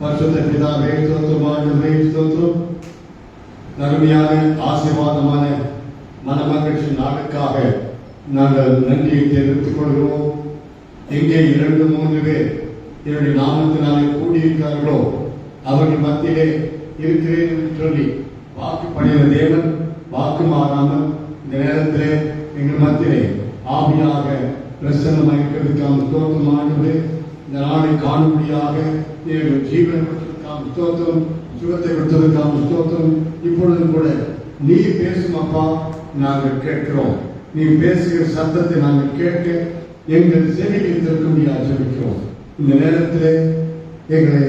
பரிசுத்த பிதாவே ஸ்தோத்திரம் ஆண்டவரே ஸ்தோத்திரம். அருமையான ஆசீர்வாதமான மனமகிழ்ச்சி நாளுக்காக நாங்கள் நன்றியை தெரிவித்துக் கொள்கிறோம். எங்கே இரண்டு மூன்று பேர் என்னுடைய நாமத்தினாலே கூடியிருக்கிறார்களோ அவர்கள் மத்தியிலே இருக்கிறேன் என்று சொல்லி வாக்கு பணியில தேவன் வாக்கு மாறாமல் இந்த நேரத்திலே எங்கள் மத்தியிலே ஆவியாக பிரசன்னமாக இருக்கிறதுக்கான ஸ்தோத்திரம் ஆண்டவரே இந்த நாளை காணும்படியாக நீங்கள் ஜீவனை கொடுத்ததற்கான ஸ்தோத்திரம் சுகத்தை கொடுத்ததற்கான ஸ்தோத்திரம் இப்பொழுதும் கூட நீ பேசும் அப்பா நாங்கள் கேட்கிறோம். நீ பேசுகிற சத்தத்தை நாங்கள் கேட்க எங்கள் செவிகளில் திருக்கும்படியாக ஆச்சரிக்கிறோம். இந்த நேரத்தில் எங்களை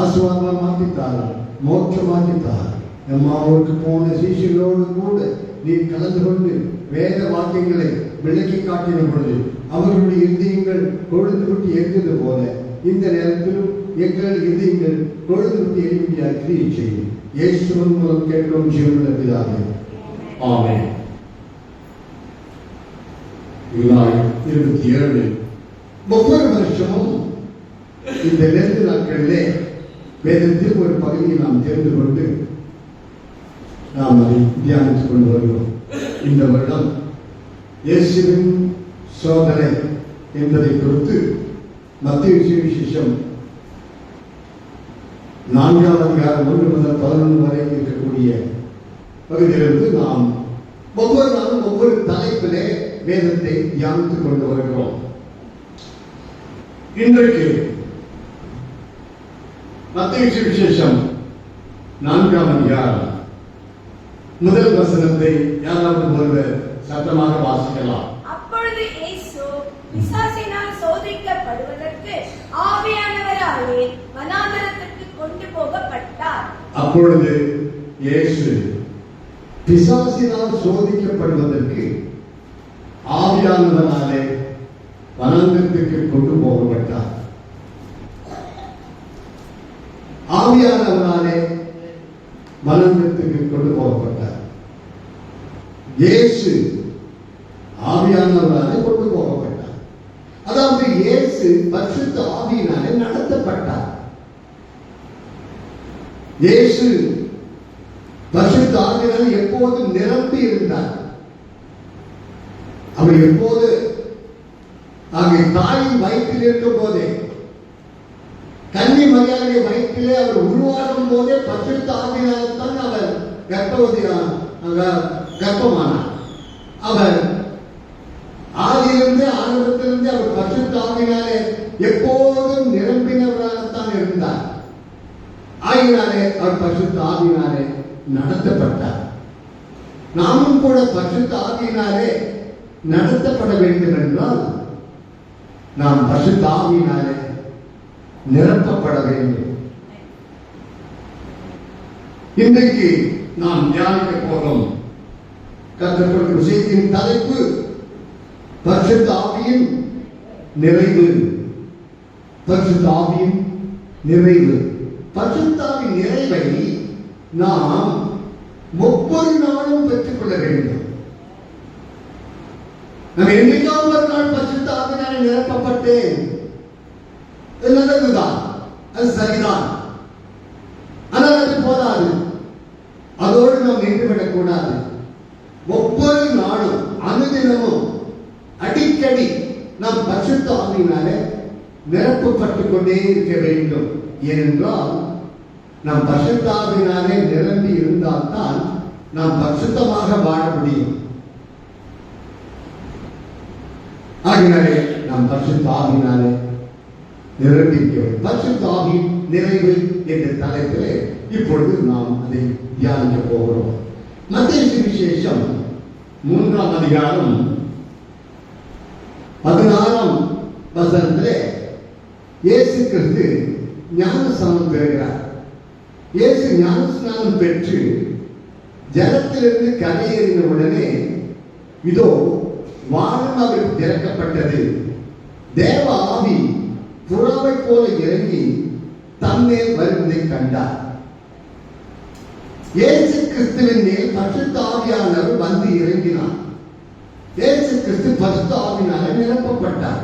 ஆசுவாதமாக மாற்றித்தார் மோட்சமாக்கித்தார். எம்மாவோருக்கு போன சீசியர்களோடு கூட நீ கலந்து கொண்டு வேத வாக்கியங்களை விளக்கி காட்டின பொழுது அவர்களுடைய இருதயங்கள் கொழுந்து விட்டு எரிந்தது போல இந்த நேரத்திலும் எங்கள் இதயங்கள் கொழுந்து எளிமையா கிரியை செய்யும். இயேசுவின் மூலம் கேட்கிறோம் ஜீவனுள்ள பிதாவே. ஆமே ஜூலை இருபத்தி ஏழு. ஒவ்வொரு வருஷமும் இந்த ரெண்டு நாட்களிலே வேதத்தில் ஒரு பகுதியை நாம் தெரிந்து கொண்டு நாம் அதை தியானித்துக் கொண்டு வருகிறோம். இந்த வருடம் இயேசுவின் சோதனை என்பதை குறித்து மத்திய சுவிசேஷம் நான்காவது அதிகாரம் ஒன்று முதல் பதினொன்று வரை இருக்கக்கூடிய பகுதியிலிருந்து நாம் ஒவ்வொரு நாளும் ஒவ்வொரு தலைப்பிலே வேதத்தை தியானித்துக் கொண்டு வருகிறோம். இன்றைக்கு மத்திய விசேஷம் நான்காம் அதிகாரம். முதல் வசனத்தை யாராவது ஒருவர் சத்தமாக வாசிக்கலாம். அப்பொழுது இயேசு பிசாசினால் சோதிக்கப்படுவதற்கு ஆவியானவராலே வனாந்தர அப்பொழுது இயேசு பிசாசினால் சோதிக்கப்படுவதற்கு ஆவியானவனாலே வனாந்தரத்துக்கு கொண்டு போகப்பட்டார். ஆவியானவனாலே வனாந்தரத்துக்கு கொண்டு போகப்பட்டார். இயேசு ஆவியானவராலே கொண்டு போகப்பட்டார் அதாவது இயேசு பரிசுத்த ஆவியினாலே நடத்தப்பட்டார் இயேசு பரிசுத்த ஆவியினாலே எப்போதும் நிரம்பி இருந்தார்? அவர் எப்போது அங்கே தாயின் வயிற்றில் இருக்கும் போதே கன்னி மரியாதை வயிற்றிலே அவர் உருவாகும் போதே பரிசுத்த ஆவியினால்தான் அவர் கர்ப்பவதியான் கர்ப்பமானார். அவர் ஆதியிலிருந்து ஆரம்பத்திலிருந்து அவர் பரிசுத்த ஆவியினாலே எப்போதும் நிரம்பினவராகத்தான் இருந்தார் ஆகினாலே அவர் பரிசுத்த ஆவியினாலே நடத்தப்பட்டார். நாமும் கூட பரிசுத்த ஆவியினாலே நடத்தப்பட வேண்டும் என்றால் நாம் பரிசுத்த ஆவியினாலே நிரப்பப்பட வேண்டும். இன்றைக்கு நாம் தியானிக்க போகிறோம். கற்றுக்கொள்கிற செய்தியின் தலைப்பு பரிசுத்த ஆவியின் நிறைவு. பரிசுத்த ஆவியின் நிறைவு. பரிசுத்தாவின் நிறைவை நாம் ஒவ்வொரு நாளும் பெற்றுக்கொள்ள வேண்டும். நம்ம என்னைக்காவது ஒரு நாள் பரிசுத்த ஆவினாலே நிரப்பப்பட்டேன். நல்லதுதான். அது சரிதான். ஆனால் அது போதாது. அதோடு நாம் நின்றுவிடக் கூடாது ஒவ்வொரு நாளும் அனுதினமும் அடிக்கடி நாம் பரிசுத்த ஆவியினாலே நிரப்பப்பட்டுக் கொண்டே இருக்க வேண்டும். ஏனென்றால் நாம் பசுத்தாவினாலே நிரம்பி இருந்தால்தான் நாம் பசுத்தமாக வாழ முடியும். ஆகினாலே நாம் பசுத்தாவினாலே நிரம்பிக்கிறோம். நிரம்பிக்க நிறைவு என்ற தலைப்பிலே இப்பொழுது நாம் அதை தியானிக்க போகிறோம். மத்திய சுவிசேஷம் மூன்றாம் அதிகாரம் பதினாறாம் வசனத்திலே இயேசு கிறிஸ்து ஞானஸ்நானம் பெறுகிறார். இயேசு ஞானஸ்நானம் பெற்று ஜலத்திலிருந்து கரையேறின உடனே இதோ வானம் அவருக்கு திறக்கப்பட்டது. தேவ ஆவி புறாவை போல இறங்கி தன்மேல் வருவதை கண்டார். இயேசு கிறிஸ்துவின் மேல் பரிசுத்த ஆவியானவர் வந்து இறங்கினார். இயேசு கிறிஸ்து பரிசுத்த ஆவினால நிரப்பப்பட்டார்.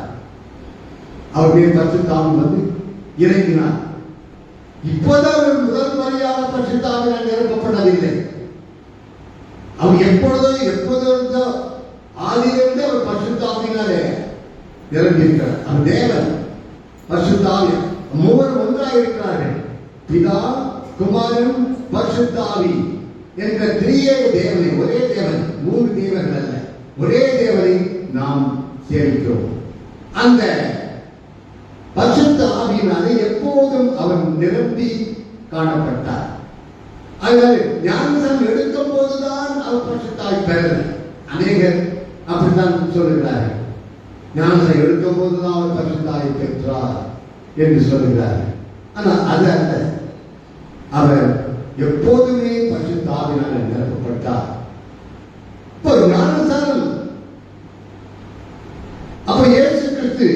அவர் மேல் பரிசுத்த ஆவி வந்து இறங்கினார். இப்போதான் முதல் முறையாக பரிசுத்தாவினால் நிரப்பப்படவில்லை அவர் எப்பொழுதும் எப்பொழுதோ ஆதியிலிருந்து அவர் பரிசுத்தாவினாலே நிரம்பியிருக்கிறார். அவர் தேவன் பரிசுத்தாவி. மூவர் ஒன்றாக இருக்கிறார்கள். பிதா குமாரன் பரிசுத்தாவி என்ற திரியேக தேவனை ஒரே தேவன். மூன்று தேவர்கள் அல்ல. ஒரே தேவனை நாம் சேமிக்கிறோம் அந்த பரிசுத்த ஆவியினாலே எப்போதும் அவர் நிரம்பி காணப்பட்டார் அதனால ஞானசம் எடுக்கும் போதுதான் அவர் பரிசுத்தாய் பெறல அநேகர் அப்படித்தான் சொல்லுகிறார்கள். ஞானசம் எடுக்கும் போதுதான் அவர் பரிசுத்தாய் பெற்றார் என்று சொல்லுகிறார்கள். ஆனால் அது அல்ல. அவர் எப்போதுமே பரிசுத்தாவினால் நிரப்பப்பட்டார். இப்போ ஞானசாரம். அப்ப இயேசு கிறிஸ்து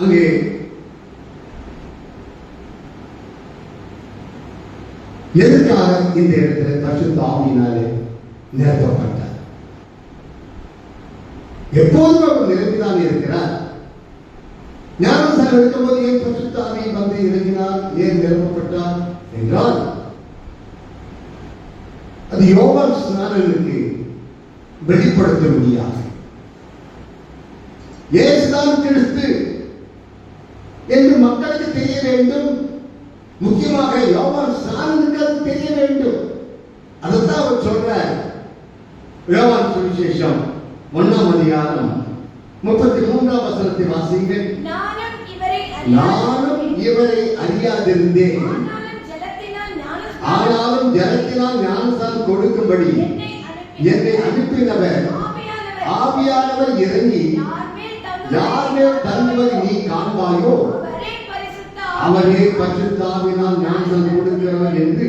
அங்கே எதுக்காக இந்த இடத்துல பரிசுத்த ஆவியினாலே நிரப்பப்பட்டார்? எப்போதும் அவர் நிரம்பிதான் இருக்கிறார். ஞானசாரம் எடுக்கும்போது ஏன் பரிசுத்த ஆவி வந்து இறங்கினார்? ஏன் நிரப்பப்பட்டார் என்றால் அது யோகா ஸ்நானனுக்கு வெளிப்படுத்த முடியாது ஏசுதான் கிறிஸ்து என்று மக்களுக்கு தெரிய வேண்டும். முக்கியமாக யோவான் ஸ்நானனுக்கு அது தெரிய வேண்டும். அதைத்தான் அவர் சொல்றார். யோவான் சுவிசேஷம் ஒன்னாம் அதிகாரம் முப்பத்தி மூன்றாம் வசனத்தை வாசிங்கள் நானும் இவரை அறியாதிருந்தேன். ஆனாலும் ஜலத்தினால் ஞானசான் கொடுக்கும்படி என்னை அனுப்பி என்னை அனுப்பினவர். ஆவியானவர். இறங்கி யார் மேல் தங்குவதை நீ காண்பாயோ? அவரே பரிசுத்த அவரே பரிசுத்தாவினால் ஞானசான் கொடுக்கிறவர் என்று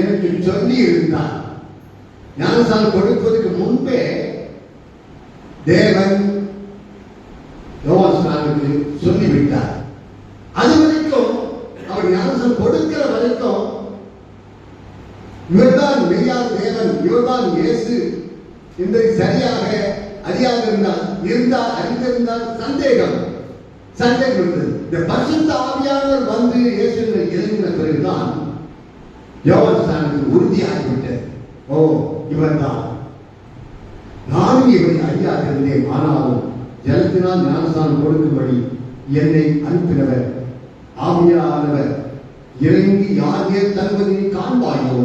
எனக்கு சொல்லி இருந்தார் ஞானசான் கொடுப்பதற்கு முன்பே தேவன் யோகாசனாவுக்கு சொல்லிவிட்டார். அது வரைக்கும் அவர் ஞானசான் கொடுக்கிற வரைக்கும் இவர்தான் மெய்யான தேவன் இவர்தான் இயேசு என்பதை சரியாக அறியாதிருந்தால் இருந்தால் அறிந்திருந்தால் சந்தேகம் சந்தேகம் இருந்தது. இந்த பரிசுத்த ஆவியானவர் வந்து இயேசுவை எழுதின பிறகுதான் யோகஸ்தானத்துக்கு உறுதியாகிவிட்டது ஓ இவர்தான். நானும் இவரை அறியாதிருந்தேன் ஆனாலும் ஜலத்தினால் ஞானஸ்தானம் கொடுக்கும்படி என்னை அனுப்பினவர். ஆவியானவர் இறங்கி யார் ஏன் தங்குவதை காண்பாயோ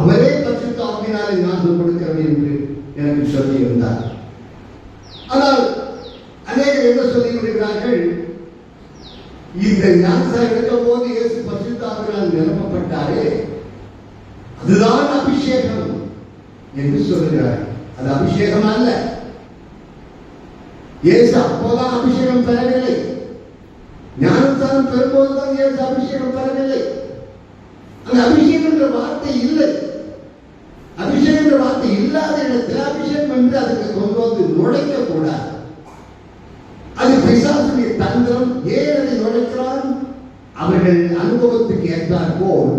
அவரே பரிசுத்த ஆவியினாலே ஞானம் கொடுக்கிறது என்று எனக்கு சொல்லியிருந்தார். ஆனால் அநேகர் என்ன சொல்லி விடுகிறார்கள் இந்த ஞானசாரம் எடுக்கும் போது இயேசு பரிசுத்த நிரப்பப்பட்டாரே. அதுதான் அபிஷேகம் என்று சொல்லுகிறார். அது அபிஷேகம் அல்ல? இயேசு அப்போதான் அபிஷேகம் பெறவில்லை. ஞானஸ்தானம் பெறும்போது தான் இயேசு அபிஷேகம் பெறவில்லை. அந்த அபிஷேகம் என்ற வார்த்தை இல்லை. அபிஷேகம் என்ற வார்த்தை இல்லாத இடத்தில் அபிஷேகம் என்று அதுக்கு கொண்டு வந்து நுழைக்க கூடாது அது பிசாசுடைய தந்திரம் ஏன் அதை நுழைக்கிறான். அவர்கள் அனுபவத்துக்கு ஏற்றார் போல்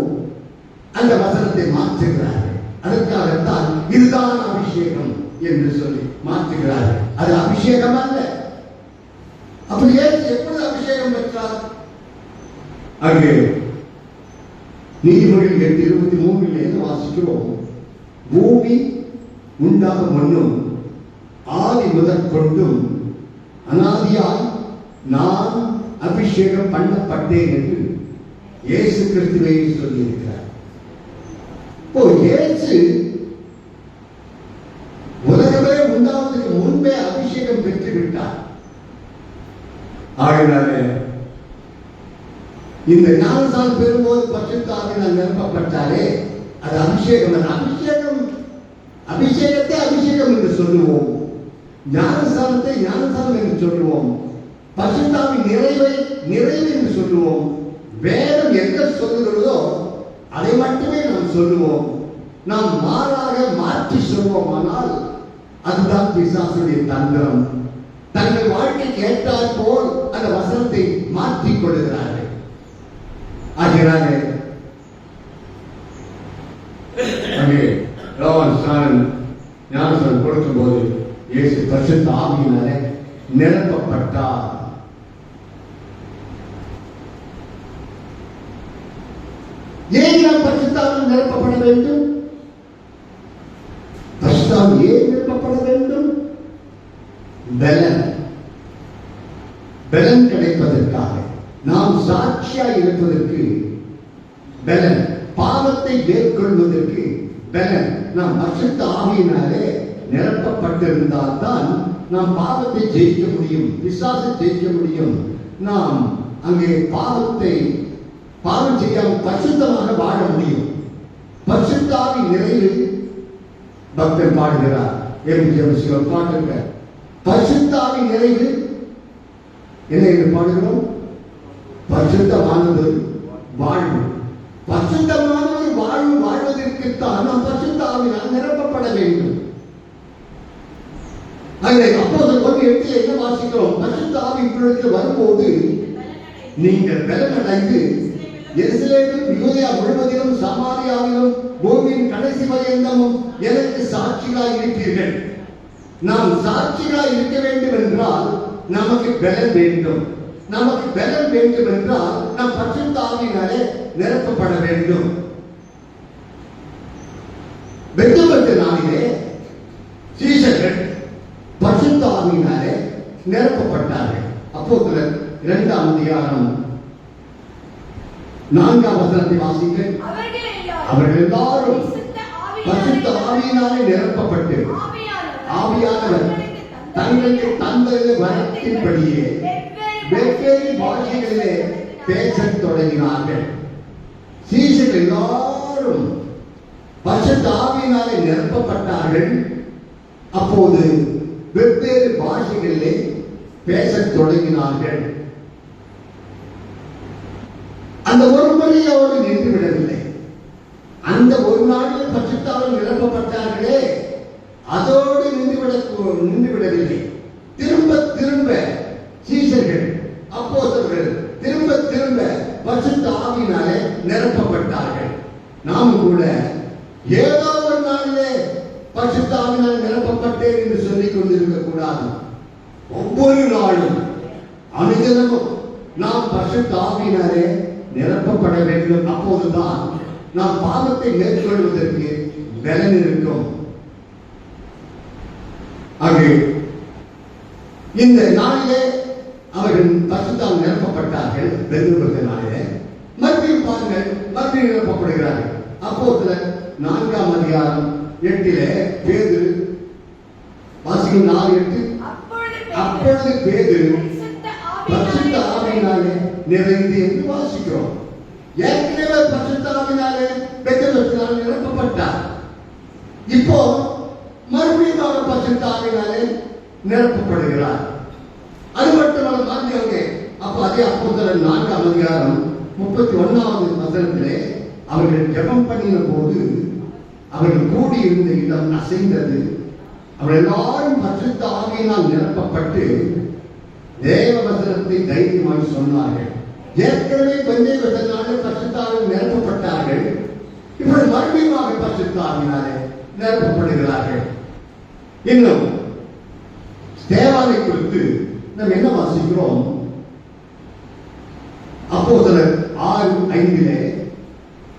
அந்த வசனத்தை மாற்றுகிறார்கள். அதற்காகத்தான் இதுதான் அபிஷேகம் என்று சொல்லி மாற்றுகிறார்கள். அது அபிஷேகம் அல்ல. அப்படி ஏன் எப்பொழுது அபிஷேகம் பெற்றார்? அங்கே நீதிமொழி எட்டு இருபத்தி மூணுல என்ன வாசிக்கிறோம்? பூமி உண்டாக முன்னும் ஆதி முதற் கொண்டும் அனாதியாய் நான் அபிஷேகம் பண்ணப்பட்டேன் என்று இயேசு கிறிஸ்துவை சொல்லியிருக்கிறார். இப்போ இயேசு உலகமே உண்டாவதற்கு முன்பே அபிஷேகம் பெற்று விட்டார் ஆகினாலே இந்த ஞானசால் பெறும்போது நான் நிரப்பப்பட்டாரே அது அபிஷேகம். அபிஷேகம் அபிஷேகத்தை அபிஷேகம் என்று சொல்லுவோம். ஞானஸ்தானத்தை ஞானஸ்தானம் என்று சொல்லுவோம். பரிசுத்தாவின் நிறைவை நிறைவு என்று சொல்லுவோம். வேதம் எங்க சொல்லுகிறதோ அதை மட்டுமே நாம் சொல்லுவோம். நாம் மாறாக மாற்றி சொல்வோமானால் அதுதான் பிசாசுடைய தந்திரம். தங்கள் வாழ்க்கைக்கு ஏற்றாற் போல் அந்த வசனத்தை மாற்றிக் கொள்கிறார்கள். ஆகிறாரே ஞானசன் கொடுக்கும் போது இயேசு பரிசுத்த ஆவியினாலே நிரப்பப்பட்டார். ஏன் நாம் பரிசுத்தாவில் நிரப்பப்பட வேண்டும்? பரிசுத்தால் ஏன் நிரப்பப்பட வேண்டும்? பலன். பலன் கிடைப்பதற்காக. நாம் சாட்சியா இருப்பதற்கு பலன். பாவத்தை மேற்கொள்வதற்கு பலன். நாம் பரிசுத்த ஆவியினாலே நிரப்பப்பட்டிருந்தால் தான் நாம் பாவத்தை ஜெயிக்க முடியும் பிசாசை ஜெயிக்க முடியும். நாம் அங்கே பாவத்தை பாவம் செய்யாமல் பரிசுத்தமாக வாழ முடியும். பரிசுத்தாவி நிறைவில் பக்தர் பாடுகிறார். எம் பாட்டுங்க பரிசுத்தாவி நிறைவில் என்ன என்று பாடுகிறோம்? பரிசுத்தமானது வாழ்வு. பரிசுத்தமானது வாழ்வு வாழ்வதற்குத்தான் நாம் பரிசுத்தாவினால் நிரப்பப்பட வேண்டும். அங்கே அப்போது ஒன்று எட்டில் என்ன வாசிக்கிறோம்? பரிசுத்த ஆவி இப்பொழுது வரும்போது நீங்கள் பலனடைந்து எருசலேமும் யூதயா முழுவதிலும் சமாரியாவிலும் பூமியின் கடைசி பரியந்தமும் எனக்கு சாட்சிகளாய் இருப்பீர்கள். நாம் சாட்சிகளாய் இருக்க வேண்டும் என்றால் நமக்கு பலன் வேண்டும். நமக்கு பலன் வேண்டும் என்றால் நாம் பரிசுத்த ஆவியினாலே நிரப்பப்பட வேண்டும் பெத்தபத்து நாளிலே சீசர்கள் பரிசுத்த ஆவியினாலே நிரப்பப்பட்டார்கள். அப்போ இரண்டாம் அதிகாரம் நான்காம் வசனத்தை வாசிக்க அவர்கள் எல்லாரும் பரிசுத்த ஆவியினாலே நிரப்பப்பட்டு ஆவியானவர். தங்களுக்கு தந்த. வரத்தின்படியே வெவ்வேறு பாஷைகளிலே பேசத் தொடங்கினார்கள். சீசர்கள் எல்லாரும் பரிசுத்த ஆவியினாலே நிரப்பப்பட்டார்கள். அப்போது வெவ்வேறு பாஷைகளிலே பேசத் தொடங்கினார்கள். அந்த ஒரு முறையோடு நின்று விடவில்லை. அந்த ஒரு நாளில் பட்சத்தால் நிரப்பப்பட்டார்களே அதோடு நின்றுவிட நின்றுவிடவில்லை திரும்ப திரும்ப சீசர்கள் அப்போஸ்தலர்கள் திரும்ப திரும்ப பரிசுத்த ஆவினாலே நிரப்பப்பட்டார்கள். நாம் கூட ஏதோ ஒரு நாளிலே பரிசுத்த ஆவினால் நிரப்பப்பட்டேன் என்று சொல்லிக் கொண்டிருக்க கூடாது. ஒவ்வொரு நாளும் அனுதினமும் நாம் பசு ஆவியினாலே நிரப்பப்பட வேண்டும். அப்போதுதான் நாம் பாவத்தை மேற்கொள்வதற்கு பலன் இருக்கும். அது இந்த நாளிலே அவர்கள் பசுத்தால் நிரப்பப்பட்டார்கள். பெருமைப்படுத்த நாளிலே. மறுபடியும் பாருங்கள் மறுபடியும் நிரப்பப்படுகிறார்கள். அப்போதுல நான்காம் அதிகாரம் எட்டிலே பேது வாசிக்கும் நாலு எட்டு அப்பொழுது பேது பரிசுத்த ஆவியினாலே. நிறைந்து என்று வாசிக்கிறோம். ஏற்கனவே பரிசுத்த ஆவியினாலே பெற்றவற்றினால் நிரப்பப்பட்டார். இப்போ மறுபடியும் அவர் பரிசுத்த ஆவியினாலே நிரப்பப்படுகிறார். அது மட்டுமல்ல மாத்தியவங்க அப்ப அதே அப்போஸ்தலர் நான்காம் அதிகாரம் முப்பத்தி ஒன்னாவது வசனத்திலே அவர்கள் ஜெபம் பண்ணின போது அவர்கள் கூடியிருந்த இடம் அசைந்தது. அவர் எல்லாரும் பரிசுத்த ஆவியினால் நிரப்பப்பட்டு தேவ வசனத்தை தைரியமாய் சொன்னார்கள். ஏற்கனவே பெண்ணை வசனாலே பரிசுத்தாவில் நிரப்பப்பட்டார்கள். இப்பொழுது மறுபடியும் பரிசுத்தாவினாலே நிரப்பப்படுகிறார்கள். இன்னும் தேவாலை குறித்து நாம் என்ன வாசிக்கிறோம்? அப்போ ஆறு ஐந்திலே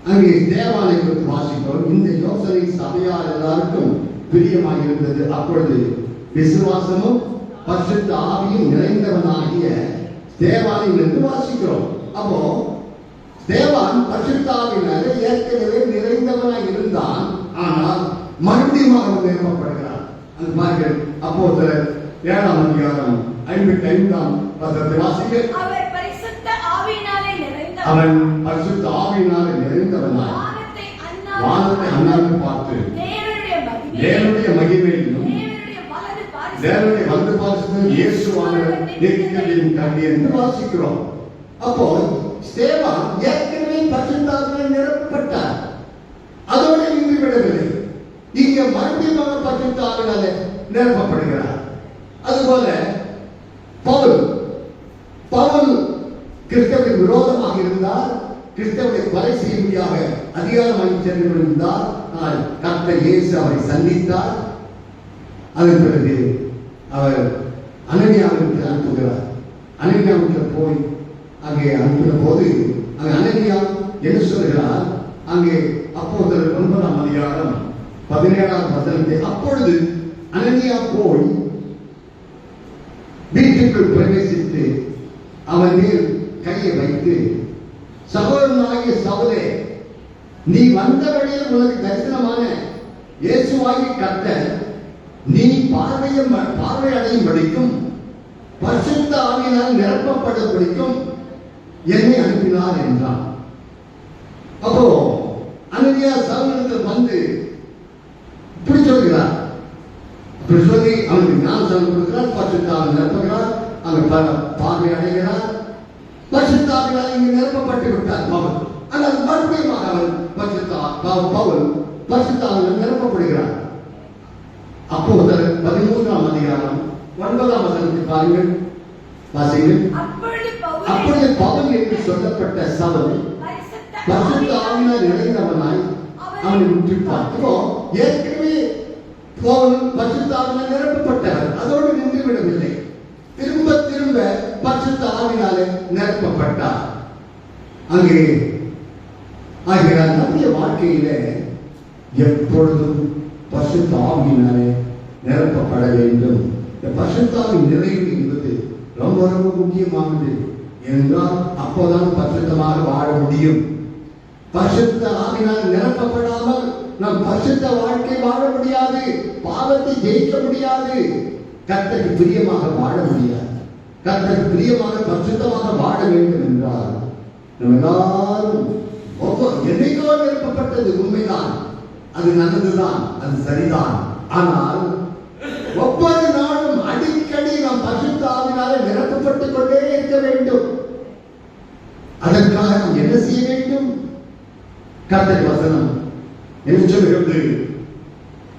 அங்கே தேவாலை குறித்து வாசிக்கிறோம். இந்த யோசனை சபையால் எல்லாருக்கும் பிரியமாக இருந்தது அப்பொழுது விசுவாசமும் பரிசுத்த ஆவியும் நிறைந்தவனாகிய தேவாலயம் என்று வாசிக்கிறோம். அப்போ தேவான் பரிசுத்தாவினாலே ஏற்கனவே நிறைந்தவனாய் இருந்தான். ஆனால் மறுபடியும் அவன் நிரப்பப்படுகிறான். அந்த மாதிரி அப்போ ஏழாம் அதிகாரம் ஐம்பத்தி ஐந்தாம் வசனத்தை வாசிக்க அவன் பரிசுத்த ஆவியினாலே நிறைந்தவனாய். வானத்தை அண்ணாந்து பார்த்து தேவனுடைய மகிமையை தேவனுடைய மகிமையிலும் தேவனுடைய வந்து பார்த்து இயேசுவான நித்தியத்தின் கல்வி என்று வாசிக்கிறோம். அப்போ ஸ்தேவான் ஏற்கனவே பரிசுத்தாவினால் நிரப்பப்பட்டார். அதோடு நின்று விடவில்லை. இங்க மறுபடியும் அவர் பரிசுத்தாவினாலே நிரப்பப்படுகிறார். அதுபோல பவுல் பவுல் கிறிஸ்தவனுக்கு விரோதமாக இருந்தால் கிறிஸ்தவனை கொலை செய்யும்படியாக அதிகாரம் வாங்கி சென்று கொண்டிருந்தார் ஆனால் இயேசு அவரை சந்தித்தார். அதன் பிறகு அவர் அனனியாவிற்கு அனுப்புகிறார் அனனியாவுக்கு போய் அங்கே அனுப்பின போது அங்கே அனனியா என்ன சொல்கிறார்? அங்கே அப்போது ஒன்பதாம் அதிகாரம் பதினேழாம் வசனத்தை அப்பொழுது அனனியா போய் வீட்டுக்குள் பிரவேசித்து அவன் மேல் கையை வைத்து சகோதரனாகிய சவுலே நீ வந்த வழியில் உனக்கு தரிசனமான இயேசுவாகி கத்த நீ பார்வையும் பார்வை அடையும் படிக்கும் பரிசுத்த ஆவியினால் நிரப்பப்பட படிக்கும் என்னை அனுப்பினார் என்றான் அப்போ அனனியா சவுலுக்கு வந்து இப்படி சொல்கிறார். அப்படி சொல்லி அவனுக்கு ஞானசானம் கொடுக்கிறார் பரிசுத்தாவின் நிரப்புகிறார் அவன் பார்வை அடைகிறார் பரிசுத்தாவினால் இங்கு நிரப்பப்பட்டு விட்டார் பவுல். ஆனால் மறுபடியும் அவன் பரிசுத்தா பவு- பவுல் பரிசுத்தாவினால் நிரப்பப்படுகிறார். அப்போது பதிமூன்றாம் அதிகாரம் ஒன்பதாம் வசனத்தை பாருங்கள். வாசிங்கள் அப்பொழுது பவுல் என்று சொல்லப்பட்ட சவுல் பரிசுத்த பரிசுத்த ஆவியினால் நிறைந்தவனாய் அவனை விட்டுப்பான் இப்போ ஏற்கனவே பவுல் பரிசுத்த ஆவியினால் நிரப்பப்பட்டவர். அதோடு நின்று விடவில்லை திரும்ப திரும்ப பரிசுத்த ஆவினாலே நிரப்பப்பட்டார் அங்கே ஆகிறார் நம்முடைய வாழ்க்கையில எப்பொழுதும் பசுத்த ஆவினாலே நிரப்பப்பட வேண்டும். இந்த பசுத்தாவின் நிறைவு என்பது ரொம்ப ரொம்ப முக்கியமானது. என்றால் அப்போதான் பரிசுத்தமாக வாழ முடியும். பரிசுத்த ஆவினால் நிரப்பப்படாமல் நம் பரிசுத்த வாழ்க்கை வாழ முடியாது. பாவத்தை ஜெயிக்க முடியாது. கர்த்தருக்கு பிரியமாக வாழ முடியாது. கர்த்தர் பிரியமாக பரிசுத்தமாக வாழ வேண்டும் என்றால் நம்ம எல்லாரும் ஒவ்வொரு என்னைக்கோ நிரப்பப்பட்டது உண்மைதான். அது நல்லதுதான் அது சரிதான். ஆனால் ஒவ்வொரு நாளும் அடிக்கடி நாம் பரிசுத்த ஆவினாலே நிரப்பப்பட்டுக் கொண்டே இருக்க வேண்டும். அதற்காக நாம் என்ன செய்ய வேண்டும்? கர்த்தர் வசனம். என்ன சொல்கிறது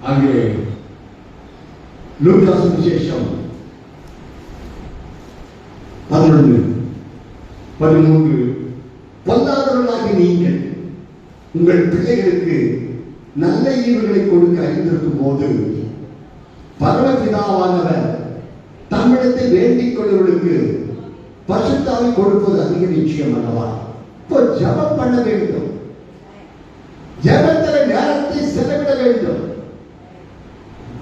அங்கே லூகாஸ் விசேஷம். பதினொன்று பதிமூன்று பொல்லாதவர்களாக நீங்கள் உங்கள் பிள்ளைகளுக்கு நல்ல ஈவுகளை கொடுக்க அறிந்திருக்கும் போது பரமபிதாவானவர் தமிழத்தை வேண்டிக் கொள்வர்களுக்கு பசுத்தாவை கொடுப்பது அதிக நிச்சயம் அல்லவா? இப்போ ஜெபம் பண்ண வேண்டும். ஜபத்தில் நேரத்தை செலவிட வேண்டும்.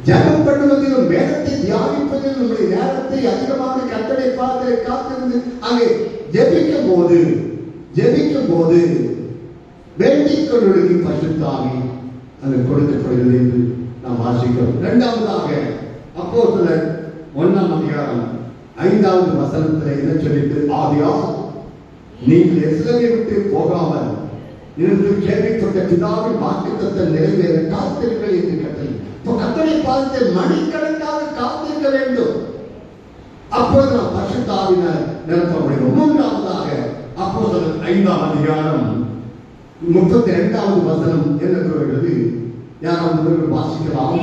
ஜபம் பண்ணுவதிலும் வேதத்தை தியானிப்பதிலும் நம்முடைய நேரத்தை அதிகமாக கத்தடை பார்த்து காத்திருந்து அங்கே ஜெபிக்கும் போது ஜெபிக்கும் போது வேண்டிக் கொள்வதற்கு பரிசுத்தாவி அது கொடுக்கப்படுகிறது என்று நாம் வாசிக்கிறோம். இரண்டாவதாக அப்போ ஒன்னாம் அதிகாரம் ஐந்தாவது வசனத்தில் என்ன சொல்லிட்டு ஆதியா நீங்கள் எஸ்லமை விட்டு போகாமல் இருந்து கேள்விப்பட்ட பிதாவின் வாக்குத்தத்தை நிறைவேற காத்திருங்கள் என்று கட்டளை கத்தனை பார்த்து மணிக்கணக்காக காத்திருக்க வேண்டும். அப்போது நாம் பரிசுத்தாவினர் நிரப்ப முடியும் மூன்றாவதாக அப்போ ஐந்தாம் அதிகாரம் முப்பத்தி இரண்டாவது வசனம் என்ன கூறுகிறது? யாராவது ஒருவர் வாசிக்கலாம்.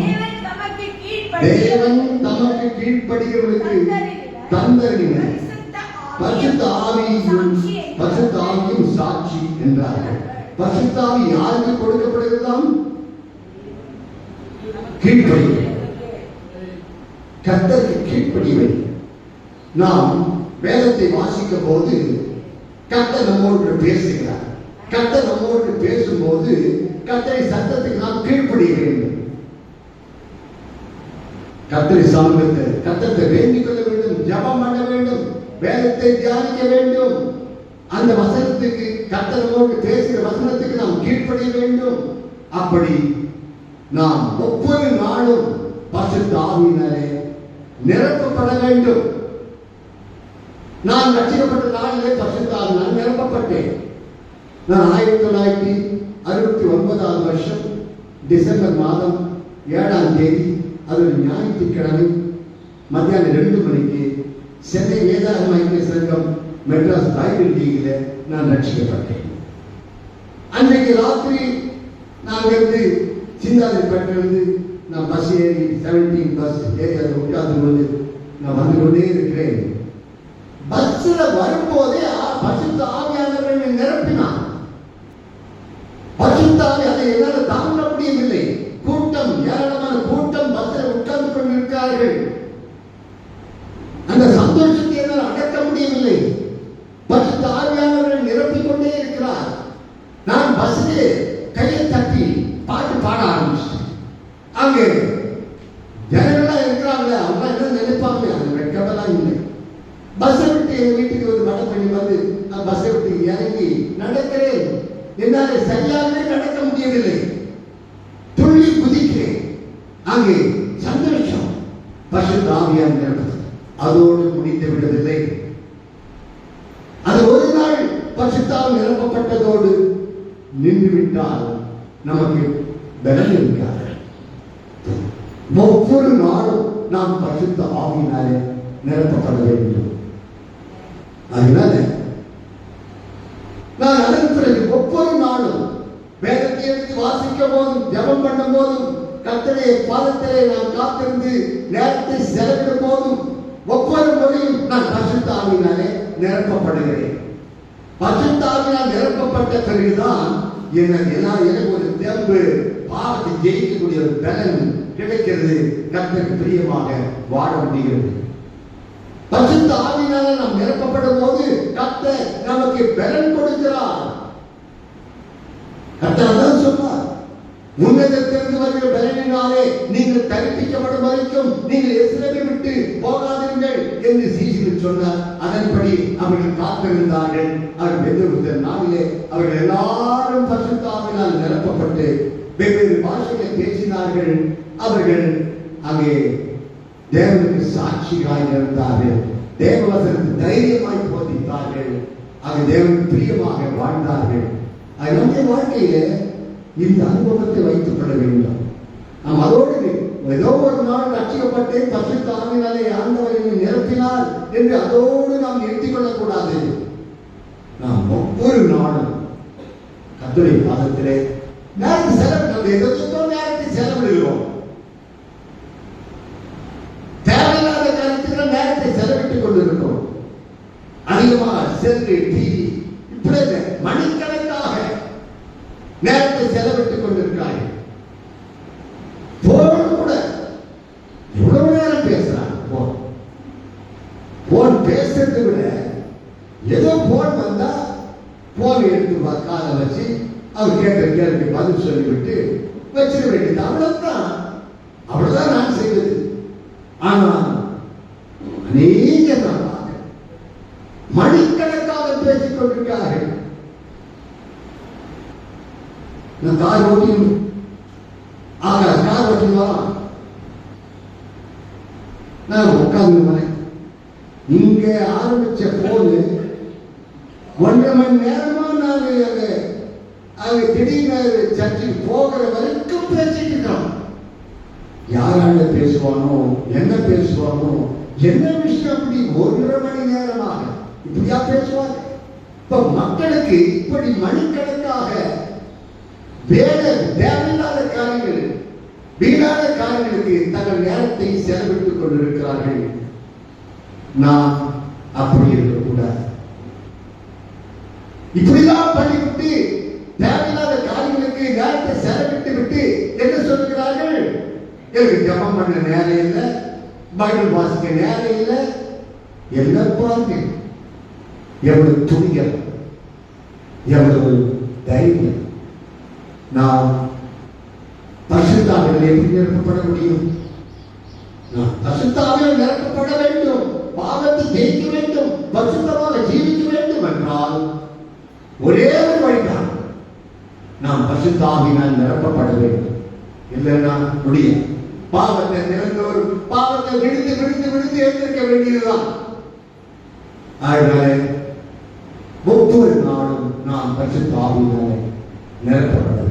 தேவன் தமக்கு கீழ்ப்படுகிறவர்களுக்கு தந்தரின தந்தறின பரிசுத்த ஆவியும் பரிசுத்த ஆவியும் சாட்சி என்றார்கள். பரிசுத்த ஆவி யாருக்கு கொடுக்கப்படுகிறதாம்? கீழ்ப்படி. கத்தருக்கு கீழ்ப்படிவை நாம் வேதத்தை வாசிக்கும் போது கர்த்தர் நம்மோடு பேசுகிறார். கர்த்தர் நம்மோடு பேசும்போது கத்தரை சத்தத்துக்கு நாம் கீழ்ப்படிய வேண்டும். கத்தரை சமூகத்தை கத்தத்தை வேண்டிக் கொள்ள வேண்டும் ஜபம் பண்ண வேண்டும் வேதத்தை தியானிக்க வேண்டும். அந்த வசனத்துக்கு கர்த்தர் நம்மோடு பேசுகிற வசனத்துக்கு நாம் கீழ்ப்படிய வேண்டும். அப்படி நாம் ஒவ்வொரு நாளும் பசுத்த ஆவியினாலே நிரப்பப்பட வேண்டும். நான் ரட்சிக்கப்பட்ட நாளிலே பசுத்தால் நான் நிரப்பப்பட்டேன். நான் ஆயிரத்தி தொள்ளாயிரத்தி அறுபத்தி ஒன்பதாவது வருஷம் டிசம்பர் மாதம் ஏழாம் தேதி அது ஒரு ஞாயிற்றுக்கிழமை மத்தியானம் ரெண்டு மணிக்கு சென்னை வேதாகம ஐக்கிய சங்கம் மெட்ராஸ் பைபிள் லீகில் நான் ரட்சிக்கப்பட்டேன். அன்றைக்கு ராத்திரி நாங்கள் இருந்து சிந்தாதிரிப்பட்டிலிருந்து நான் பஸ் ஏறி செவன்டீன் பஸ் ஏறி அதை உட்கார்ந்து கொண்டு நான் வந்து கொண்டே இருக்கிறேன் பஸ்ல வரும்போதே பசுத்த பரிசுத்த நிரப்பினான். பசுத்த ஆவி அதை என்னால் தாங்க முடியவில்லை கூட்டம் ஏராளமான கூட்டம் பஸ்ஸில் உட்கார்ந்து கொண்டிருக்கிறார்கள் அந்த சந்தோஷத்தை என்னால் அடக்க முடியவில்லை பரிசுத்த ஆவியானவர்கள் நிரப்பிக் கொண்டே இருக்கிறார் நான் பஸ்ஸிலே எங்கள் வீட்டுக்கு ஒரு மழை தண்ணி வந்து நான் பஸ்ஸை விட்டு இறங்கி நடக்கிறேன். என்னால் சரியாகவே நடக்க முடியவில்லை. துள்ளி குதிக்கிறேன். அங்கே சந்தோஷம். பசு ஆவியார் நடந்தது அதோடு முடித்து விடவில்லை. அது ஒரு நாள் பசுத்தால் நிரப்பப்பட்டதோடு நின்றுவிட்டால் நமக்கு பலன் இருக்காது. ஒவ்வொரு நாளும் நாம் பசுத்த ஆவியினாலே நிரப்பப்பட வேண்டும். அதனால நான் அதன் பிறகு ஒவ்வொரு நாளும் வேதத்தை எடுத்து வாசிக்கும் போதும் ஜெபம் பண்ணும் போதும் கர்த்தருடைய பாதத்திலே நான் காத்திருந்து நேரத்தை செலவிடும் போதும் ஒவ்வொரு மொழியும் நான் பசுத்தாவினாலே நிரப்பப்படுகிறேன். பசுத்தாவினால் நிரப்பப்பட்ட பிறகுதான் எனக்கு எல்லாம் எனக்கு ஒரு தெம்பு பாவத்தை ஜெயிக்கக்கூடிய ஒரு பலன் கிடைக்கிறது. கர்த்தருக்கு பிரியமாக வாழ முடிகிறது. பசுத்த ஆவினால நாம் நிரப்பப்படும் போது கர்த்தர் நமக்கு பலன் கொடுக்கிறார். கர்த்தர் அதான் சொன்னார் உன்னதத்திலிருந்து வருகிற பலனினாலே நீங்கள் தரிப்பிக்கப்படும் வரைக்கும் நீங்கள் எஸ்ரவை விட்டு போகாதீர்கள் என்று சீசில் சொன்னார். அதன்படி அவர்கள் காத்திருந்தார்கள். அவர் வெந்த நாளிலே அவர்கள் எல்லாரும் பசுத்தாவினால் நிரப்பப்பட்டு வெவ்வேறு பாஷைகளை பேசினார்கள். அவர்கள் அங்கே தேவனுக்கு சாட்சியாய் இருந்தார்கள் தேவவசனத்தை தைரியமாய் போதித்தார்கள் அது தேவனுக்கு பிரியமாக வாழ்ந்தார்கள் அது நம்முடைய வாழ்க்கையில இந்த அனுபவத்தை வைத்துக் கொள்ள வேண்டும். நாம் அதோடு ஏதோ ஒரு நாள் ரட்சிக்கப்பட்டு பரிசுத்த ஆவினாலே ஆண்டவரை நிரப்பினார் என்று அதோடு நாம் நிறுத்திக் கொள்ளக்கூடாது. நாம் ஒவ்வொரு நாளும் கத்துரை பாதத்திலே நேரத்தை செலவு எதோ நேரத்தை செலவிடுகிறோம். தேவையில்லாத காரியத்துக்கு நேரத்தை செலவிட்டுக் கொண்டிருக்கிறோம். அதிகமாக செல்லு டிவி இப்படி மணிக்கணக்காக நேரத்தை செலவிட்டுக் கொண்டிருக்கிறார்கள். போன் கூட இவ்வளவு நேரம் பேசுறாங்க போன் போன் பேசுறது விட ஏதோ போன் வந்தா போன் எடுத்து வா- காதை வச்சு அவர் கேட்ட கேள்வி பதில் சொல்லிவிட்டு வச்சிட வேண்டியது. அவ்வளவுதான். அவ்வளவுதான் நான் செய்வது ஆனால் அநேக நாளாக மணிக்கணக்காக பேசிக் கொண்டிருக்கிறார்கள். நான் கார் ஓட்டியும் ஆகா கார் ஓட்டினா நான் உட்கார்ந்து இங்க ஆரம்பிச்ச போது ஒன்றரை மணி நேரமா நான் அது திடீர்னு சர்ச்சுக்கு போகிற வரைக்கும் பேசிட்டு இருக்கான் யாரால பேசுவானோ என்ன பேசுவானோ என்ன விஷயம் அப்படி? ஒன்றரை மணி நேரமாக. இப்படியா பேசுவாங்க இப்ப மக்களுக்கு இப்படி மணிக்கணக்காக வேலை தேவையில்லாத காரியங்கள் வீணாத காரியங்களுக்கு தங்கள் நேரத்தை செலவிட்டுக் கொண்டிருக்கிறார்கள். நாம் அப்படி இருக்கக்கூடாது. இப்படிதான் பண்ணிவிட்டு தேவையில்லாத காரியங்களுக்கு நேரத்தை செலவிட்டு விட்டு என்ன சொல்கிறார்கள் எனக்கு ஜபம் பண்ண நேரம் இல்லை. பைபிள் வாசிக்க நேரம் இல்லை. என்ன பாருங்க எவ்வளவு துணிகள் எவ்வளவு தைரியம். நாம் பசுத்தாவில் எப்படி நிரப்பப்பட முடியும்? நாம் பசுத்தாவில் நிரப்பப்பட வேண்டும். பாவத்தை ஜெயிக்க வேண்டும். பசுத்தமாக ஜீவிக்க வேண்டும் என்றால் ஒரே ஒரு வழிதான் நாம் பசுத்தாவினால் நிரப்பப்பட வேண்டும். இல்லைன்னா முடியும் பாவத்தை நிறந்தவர் பாவத்தை விழுந்து விழுந்து விழுந்து எழுந்திருக்க வேண்டியதுதான். ஆகவே ஒவ்வொரு நாளும் நாம் பரிசுத்தாவினாலே நிரப்பப்பட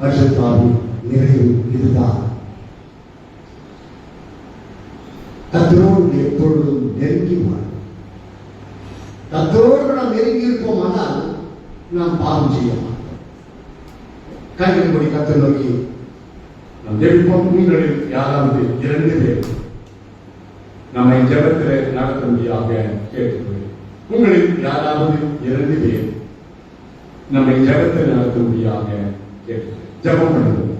பரிசுத்தாவி நிறைவு இதுதான். கத்தரோடு எப்பொழுதும் நெருங்கி வாழும். கத்தரோடு நாம் நெருங்கி இருப்போமானால் நாம் பாவம் செய்ய மாட்டோம். கண்ணின்படி கத்த நோக்கி ஜெபிப்போம் உங்களில் யாராவது இரண்டு பேர் நம்மை ஜெபத்திலே நடத்தும்படியாக கேட்டுக்கொள்கிறேன் உங்களில் யாராவது இரண்டு பேர் நம்மை ஜெபத்தில் நடத்தும்படியாக கேட்டுக்கொள்கிறேன் ஜெபம் பண்ணுவோம்.